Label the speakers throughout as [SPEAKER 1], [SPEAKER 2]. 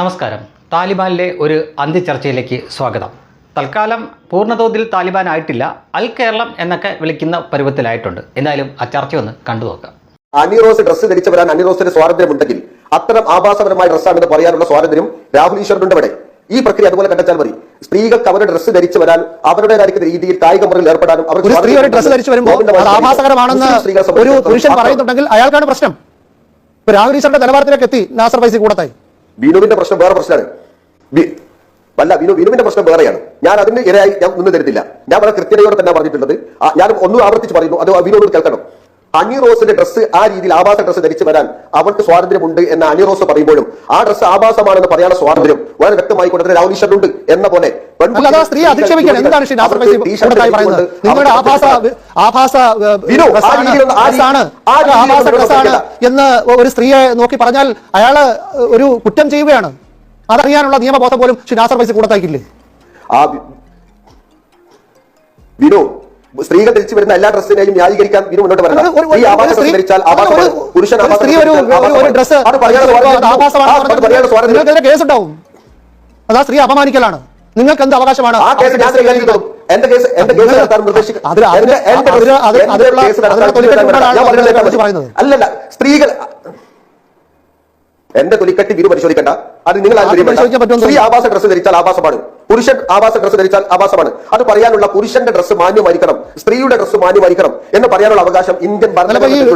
[SPEAKER 1] നമസ്കാരം. താലിബാനിലെ ഒരു അന്ത്യചർച്ചയിലേക്ക് സ്വാഗതം. തൽക്കാലം പൂർണതോതിൽ താലിബാൻ ആയിട്ടില്ല അൽ കേരളം എന്നൊക്കെ വിളിക്കുന്ന പരുവത്തിലായിട്ടുണ്ട്. എന്തായാലും ആ ചർച്ച ഒന്ന് കണ്ടു നോക്കാം.
[SPEAKER 2] അനിറോസ് ഡ്രസ്സ് ധരിച്ചു വരാൻ അണിറോസിന് സ്വാതന്ത്ര്യമുണ്ടെങ്കിൽ അത്തരം ആഭാസപരമായ ഡ്രസ്സാണെന്ന് പറയാനുള്ള സ്വാതന്ത്ര്യം രാഹുൽ ഈശ്വറിനുണ്ട് ഇവിടെ ഈ പ്രക്രിയ അതുപോലെ കണ്ടെത്താൻ മതി. സ്ത്രീകൾക്ക് അവരുടെ ഡ്രസ്സ് ധരിച്ചു വരാൻ അവരുടേതായിരിക്കുന്ന രീതിയിൽ കായിക മുറയിൽ ഏർപ്പെടാനും അവർ
[SPEAKER 3] ഒരു സ്ത്രീ ഒരു ഡ്രസ്സ് ധരിച്ചു വരുമ്പോൾ ആഭാസകരമാണെന്ന് ഒരു പുരുഷൻ. പറയുന്നുണ്ടെങ്കിൽ അയാൾക്കാണ് പ്രശ്നം. രാഹുൽ ഈശ്വറിന്റെ നിലവാരത്തിലേക്ക് എത്തി നാസർ പൈസ കൂടത്തായി.
[SPEAKER 2] ബിനുവിന്റെ പ്രശ്നം വേറെ പ്രശ്നമാണ്. അല്ല ബിനു ബിനുവിന്റെ പ്രശ്നം വേറെയാണ്. ഞാൻ അതിന് ഇരയായി ഞാൻ നിന്ന് തരത്തില്ല ഞാൻ വളരെ കൃത്യതയോടെ തന്നെ പറഞ്ഞിട്ടുള്ളത്. ഞാൻ ഒന്നും ആവർത്തിച്ച് പറയുന്നു. അത് ബിനുവോട് കേൾക്കണം. അണി റോസിന്റെ ഡ്രസ്സ് ആ രീതിയിൽ ആഭാസ ഡ്രസ്സ് ധരിച്ചു വരാൻ അവൾക്ക് സ്വാതന്ത്ര്യമുണ്ട് എന്ന് അനിറോസ് പറയുമ്പോഴും ആ ഡ്രസ്സ് ആഭാസമാണെന്ന് പറയാനുള്ള സ്വാതന്ത്ര്യം വളരെ വ്യക്തമായി കൊണ്ടത് രാഹുൽ എന്ന പോലെ.
[SPEAKER 3] സ്ത്രീ എന്താണ് നിങ്ങളുടെ ആഭാസ ആഭാസ എന്ന് ഒരു സ്ത്രീയെ നോക്കി പറഞ്ഞാൽ അയാൾ ഒരു കുറ്റം ചെയ്യുകയാണ്. അതറിയാനുള്ള നിയമബോധം പോലും ശ്രീ നാസർ ഫൈസി കൂടത്തായിക്കില്ലേ
[SPEAKER 2] ആ വിനു സ്ത്രീകൾ ധരിച്ചു വരുന്ന എല്ലാ ഡ്രസ്സിനെയും ന്യായീകരിക്കാൻ ഇനി മുന്നോട്ട് വരണം. ഈ ആഭാസ ധരിച്ചാൽ പുരുഷൻ അത്
[SPEAKER 3] സ്ത്രീ അപമാനിക്കലാണ്. നിങ്ങൾക്ക് എന്ത് അവകാശമാണ്?
[SPEAKER 2] ആ കേസ് ഞാൻ കൈകാര്യം ചെയ്തോളും. എന്റെ കേസ് എന്റെ കേസ് നടത്താൻ. അല്ലല്ല സ്ത്രീകൾ എന്റെ തൊലിക്കട്ടി വീട് പരിശോധിക്കണ്ട. അത് നിങ്ങൾ സ്ത്രീ ആവാസ ഡ്രസ്സ് ധരിച്ചാൽ ആവാസമാണ്. പുരുഷൻ ആവാസ ഡ്രസ്സ് ധരിച്ചാൽ ആവാസമാണ്. അത് പറയാനുള്ള പുരുഷന്റെ ഡ്രസ്സ് മാന്യമായിരിക്കണം. സ്ത്രീയുടെ ഡ്രസ്സ് മാന്യമായിരിക്കണം എന്ന് പറയാനുള്ള അവകാശം ഇന്ത്യൻ ഭരണഘടനയിൽ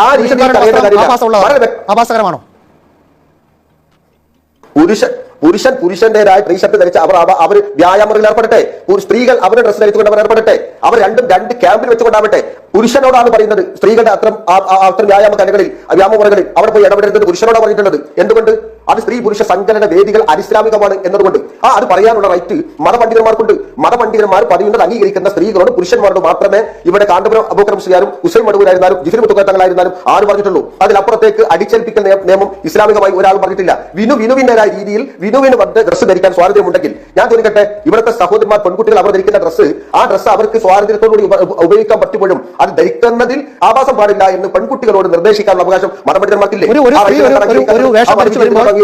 [SPEAKER 3] ആ
[SPEAKER 2] രീതിയിൽ
[SPEAKER 3] ഇപ്പൊ
[SPEAKER 2] പുരുഷൻ പുരുഷൻ പുരുഷന്റേതായ സ്ത്രീ ഷർട്ട് ധരിച്ച് അവർ അവ- അവർ വ്യായാമങ്ങളിൽ ഏർപ്പെടട്ടെ. സ്ത്രീകൾ അവരുടെ ഡ്രസ്സ് ധരിച്ചുകൊണ്ട് അവർ ഏർപ്പെടട്ടെ. അവർ രണ്ടും രണ്ട് ക്യാമ്പിൽ വെച്ചുകൊണ്ടാവട്ടെ. പുരുഷനോടാണ് പറയുന്നത്. സ്ത്രീകളുടെ അത്ര അത്ര വ്യായാമ കലകളിൽ വ്യായാമ മുറകളിൽ അവിടെ പോയി ഇടപെടരുന്നത് പുരുഷനോടാണ് പറഞ്ഞിട്ടുള്ളത്. എന്തുകൊണ്ട്? അത് സ്ത്രീ പുരുഷ സങ്കലന വേദികൾ അനിസ്ലാമികമാണ് എന്നതുകൊണ്ട്. ആ അത് പറയാനുള്ള റൈറ്റ് മതപണ്ഡിതന്മാർക്കുണ്ട്. മതപണ്ഡിതന്മാർ പറയുന്നത് അംഗീകരിക്കുന്ന സ്ത്രീകളോട് പുരുഷന്മാരോട് മാത്രമേ ഇവിടെ കാന്തപുരം അബൂക്കർ മുസ്ലിയാരും ഹുസൈൻ മടവൂരായിരുന്നാലും ജിഫിൻ മുത്തുക്കത്തങ്ങളായിരുന്നാലും ആര് പറഞ്ഞിട്ടുള്ളൂ. അതിലപ്പുറത്തേക്ക് അടിച്ചേൽപ്പിക്കൽ നിയമം ഇസ്ലാമികമായി ഒരാൾ പറഞ്ഞിട്ടില്ല. വിനു വിനുവിന്റെതായ രീതിയിൽ വിനുവിന് വന്ന് ഡ്രസ്സ് ധരിക്കാൻ സ്വാതന്ത്ര്യമുണ്ടെങ്കിൽ ഞാൻ തോന്നിക്കട്ടെ ഇവിടുത്തെ സഹോദരന്മാർ പെൺകുട്ടികൾ അവർ ധരിക്കുന്ന ഡ്രസ്സ് ആ ഡ്രസ്സ് അവർക്ക് സ്വാതന്ത്ര്യത്തോടുകൂടി ഉപ- ഉപ- ഉപയോഗിക്കാൻ പറ്റുമ്പോഴും അത് ധരിക്കുന്നതിൽ ആവാസം പാടില്ല എന്ന് പെൺകുട്ടികളോട് നിർദ്ദേശിക്കാനുള്ള അവകാശം മതപണ്ഡിതന്മാർക്കില്ലേ?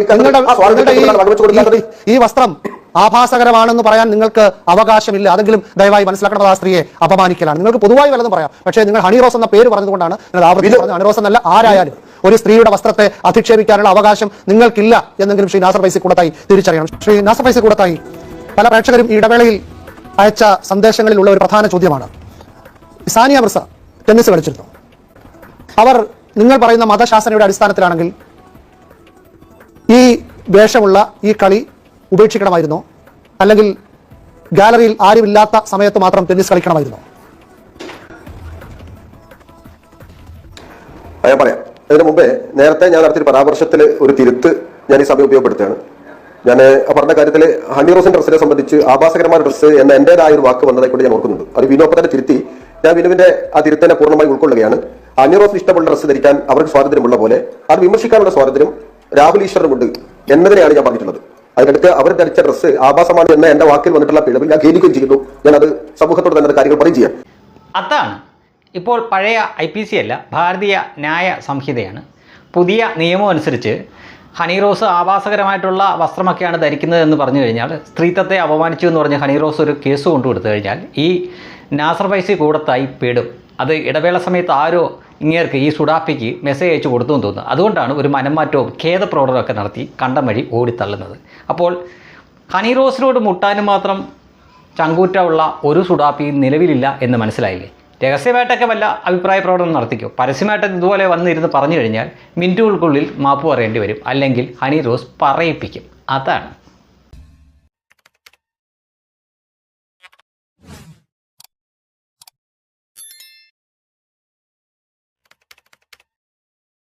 [SPEAKER 3] നിങ്ങളുടെ. ഈ- വസ്ത്രം ആഭാസകരമാണെന്ന് പറയാൻ നിങ്ങൾക്ക് അവകാശമില്ല. അതെങ്കിലും ദയവായി മനസ്സിലാക്കണം ആ സ്ത്രീയെ അപമാനിക്കലാണ്. നിങ്ങൾക്ക് പൊതുവായി വല്ലതും പറയാം. പക്ഷേ നിങ്ങൾ ഹണി റോസ് എന്ന പേര് പറഞ്ഞതുകൊണ്ടാണ് നിങ്ങൾ ആവർത്തിച്ച് പറഞ്ഞത്. ഹണി റോസ് എന്നല്ല ആരായാലും ഒരു സ്ത്രീയുടെ വസ്ത്രത്തെ അധിക്ഷേപിക്കാനുള്ള അവകാശം നിങ്ങൾക്കില്ല എന്നെങ്കിലും ശ്രീ നാസർ പൈസ കൂടത്തായി തിരിച്ചറിയണം. ശ്രീ നാസർ പൈസ കൂടത്തായി പല പ്രേക്ഷകരും ഈ ഇടവേളയിൽ അയച്ച സന്ദേശങ്ങളിലുള്ള ഒരു പ്രധാന ചോദ്യമാണ്. സാനിയ മിർസ ടെന്നീസ് കളിച്ചിരുന്നു. അവർ നിങ്ങൾ പറയുന്ന മതശാസനയുടെ അടിസ്ഥാനത്തിലാണെങ്കിൽ ഈ വേഷമുള്ള ഈ കളി ഉപേക്ഷിക്കണമായിരുന്നോ. അല്ലെങ്കിൽ ഗാലറിയിൽ ആരുമില്ലാത്ത സമയത്ത് മാത്രം ടെന്നീസ് കളിക്കണമായിരുന്നോ.
[SPEAKER 2] ഞാൻ പറയാം. അതിനു മുമ്പേ നേരത്തെ ഞാൻ നടത്തിയ പരാമർശത്തിൽ ഒരു തിരുത്ത് ഞാൻ ഈ സമയം ഉപയോഗപ്പെടുത്തുകയാണ്. ഞാൻ പറഞ്ഞ കാര്യത്തിൽ ഹണി റോസിന്റെ ഡ്രസ്സിനെ സംബന്ധിച്ച് ആഭാസകരമായ ഡ്രസ്സ് എന്ന എന്റേതായ ഒരു വാക്ക് വന്നതായിക്കൊണ്ട് ഞാൻ ഓർക്കുന്നുണ്ട്. അത് വിനോപ്പം തിരുത്തി ഞാൻ വിനുവിന്റെ ആ തിരുത്തനെ പൂർണമായി ഉൾക്കൊള്ളുകയാണ്. ഹണി റോസിന് ഇഷ്ടമുള്ള ഡ്രസ്സ് ധരിക്കാൻ അവർക്ക് സ്വാതന്ത്ര്യമുള്ള പോലെ അത് വിമർശിക്കാനുള്ള സ്വാതന്ത്ര്യം രാഹുൽ ഈശ്വറിനുണ്ട് എന്നതിനെയാണ് ഞാൻ പറഞ്ഞിട്ടുള്ളത്. അതിനടുത്ത് അവർ ധരിച്ച ഡ്രസ്സ് ആഭാസമാണ് എന്ന എന്റെ വാക്കിൽ വന്നിട്ടുള്ള പിഴവ് ഞാൻ ഖേദിക്കുകയും ചെയ്യുന്നു. ഞാൻ അത് സമൂഹത്തോട് തന്നെ കാര്യങ്ങൾ പറയും ചെയ്യാം.
[SPEAKER 1] അതാണ്. ഇപ്പോൾ പഴയ ഐ പി സി അല്ല ഭാരതീയ ന്യായ സംഹിതയാണ്. പുതിയ നിയമം അനുസരിച്ച് ഹണി റോസ് ആഭാസകരമായിട്ടുള്ള വസ്ത്രമൊക്കെയാണ് ധരിക്കുന്നത് എന്ന് പറഞ്ഞു കഴിഞ്ഞാൽ സ്ത്രീത്വത്തെ അപമാനിച്ചു എന്ന് പറഞ്ഞ് ഹണി റോസ് ഒരു കേസ് കൊണ്ടുകൊടുത്തു കഴിഞ്ഞാൽ ഈ നാസർ പൈസ കൂടത്തായി പെടും. അത് ഇടവേള സമയത്ത് ആരോ ഇങ്ങേർക്ക് ഈ സുഡാപ്പിക്ക് മെസ്സേജ് അയച്ചു കൊടുത്തു എന്ന് തോന്നുന്നു. അതുകൊണ്ടാണ് ഒരു മനംമാറ്റവും ഒക്കെ നടത്തി കണ്ടം വഴി ഓടിത്തള്ളുന്നത്. അപ്പോൾ ഹണി റോസിനോട് മുട്ടാനും മാത്രം ചങ്കൂറ്റമുള്ള ഒരു സുഡാപ്പിയും നിലവിലില്ല എന്ന് മനസ്സിലായില്ലേ? രഹസ്യമായിട്ടൊക്കെ വല്ല അഭിപ്രായ പ്രകടനം നടത്തിക്കോ? പരസ്യമായിട്ട് ഇതുപോലെ വന്നിരുന്ന് പറഞ്ഞു കഴിഞ്ഞാൽ മിനിറ്റുകൾക്കുള്ളിൽ മാപ്പ് പറയേണ്ടി വരും. അല്ലെങ്കിൽ ഹണി റോസ് പറയിപ്പിക്കും. അതാണ്.